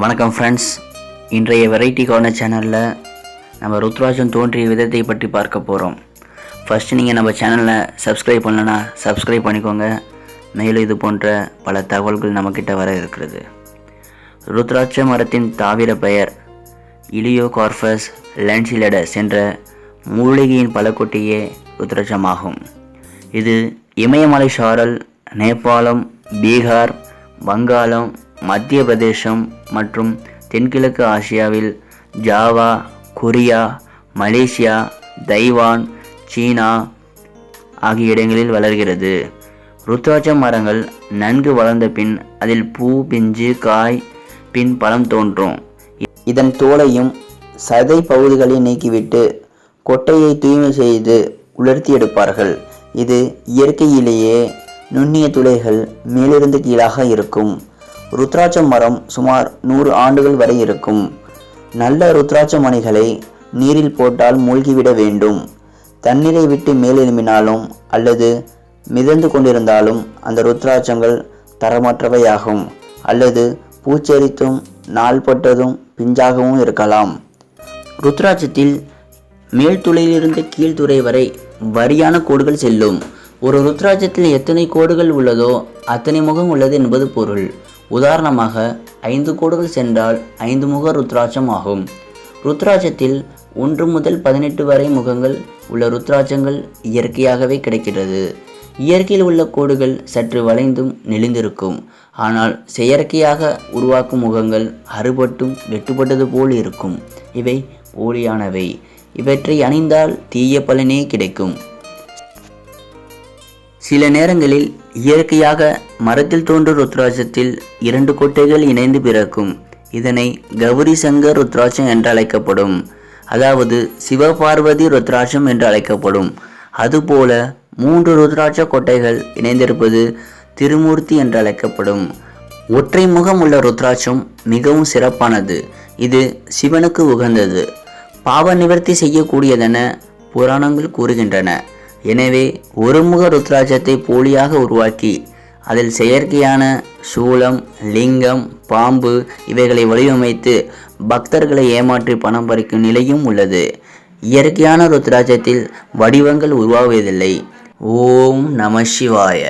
வணக்கம் ஃப்ரெண்ட்ஸ் இன்றைய variety corner சேனலில் நம்ம ருத்ராஜன் தோன்றிய விதத்தை பற்றி பார்க்க போகிறோம் ஃபஸ்ட்டு நீங்கள் நம்ம சேனலில் சப்ஸ்கிரைப் பண்ணலன்னா சப்ஸ்கிரைப் பண்ணிக்கோங்க. மேலும் இது போன்ற பல தகவல்கள் நம்மக்கிட்ட வர இருக்கிறது. ருத்ராட்ச மரத்தின் தாவிர பெயர் இலியோ கார்பஸ் லென்சிலடஸ் என்ற மூலிகையின் பழக்கொட்டியே ருத்ராட்சமாகும். இது இமயமலை சாரல் நேபாளம் பீகார் வங்காளம் மத்திய பிரதேசம் மற்றும் தென்கிழக்கு ஆசியாவில் ஜாவா கொரியா மலேசியா தைவான் சீனா ஆகிய இடங்களில் வளர்கிறது. ருத்ராட்ச மரங்கள் நன்கு வளர்ந்த பின் அதில் பூ பிஞ்சு காய் பின் பழம் தோன்றும். இதன் தோலையும் சதை பகுதிகளை நீக்கிவிட்டு கொட்டையை தூய்மை செய்து உலர்த்தி எடுப்பார்கள். இது இயற்கையிலேயே நுண்ணிய துளைகள் மேலிருந்து கீழாக இருக்கும். ருத்ராட்ச மரம் சுமார் நூறு ஆண்டுகள் வரை இருக்கும். நல்ல ருத்ராட்ச மணிகளை நீரில் போட்டால் மூழ்கிவிட வேண்டும். தண்ணீரை விட்டு மேலெலும்பினாலும் அல்லது மிதந்து கொண்டிருந்தாலும் அந்த ருத்ராட்சங்கள் தரமற்றவையாகும். அல்லது பூச்செரித்தும் நாள்பட்டதும் பிஞ்சாகவும் இருக்கலாம். ருத்ராட்சத்தில் மேல்துளையிலிருந்து கீழ்துறை வரை வரியான கோடுகள் செல்லும். ஒரு ருத்ராட்சத்தில் எத்தனை கோடுகள் உள்ளதோ அத்தனை முகம் உள்ளது என்பது பொருள். உதாரணமாக ஐந்து கோடுகள் சென்றால் ஐந்து முக ருத்ராட்சம் ஆகும். ருத்ராட்சத்தில் ஒன்று முதல் பதினெட்டு வரை முகங்கள் உள்ள ருத்ராட்சங்கள் இயற்கையாகவே கிடைக்கிறது இயற்கையில் உள்ள கோடுகள் சற்று வளைந்தும் நெளிந்திருக்கும். ஆனால் செயற்கையாக உருவாக்கும் முகங்கள் அறுபட்டும் வெட்டுப்பட்டது போல் இருக்கும். இவை போலியானவை இவற்றை அணிந்தால் தீய பலனே கிடைக்கும். சில நேரங்களில் இயற்கையாக மரத்தில் தோன்றும் ருத்ராட்சத்தில் இரண்டு கொட்டைகள் இணைந்து பிறக்கும். இதனை கௌரி சங்கர் ருத்ராட்சம் என்று அழைக்கப்படும். அதாவது சிவபார்வதி ருத்ராட்சம் என்று அழைக்கப்படும். அதுபோல மூன்று ருத்ராட்ச கொட்டைகள் இணைந்திருப்பது திருமூர்த்தி என்று அழைக்கப்படும். ஒற்றை முகம் உள்ள ருத்ராட்சம் மிகவும் சிறப்பானது. இது சிவனுக்கு உகந்தது. பாவ நிவர்த்தி செய்யக்கூடியதென புராணங்கள் கூறுகின்றன. எனவே ஒருமுக ருத்ராட்சத்தை போலியாக உருவாக்கி அதில் செயற்கையான சூலம் லிங்கம் பாம்பு இவைகளை வடிவமைத்து பக்தர்களை ஏமாற்றி பணம் பறிக்கும் நிலையும் உள்ளது. இயற்கையான ருத்ராட்சத்தில் வடிவங்கள் உருவாவதில்லை ஓம் நம சிவாய.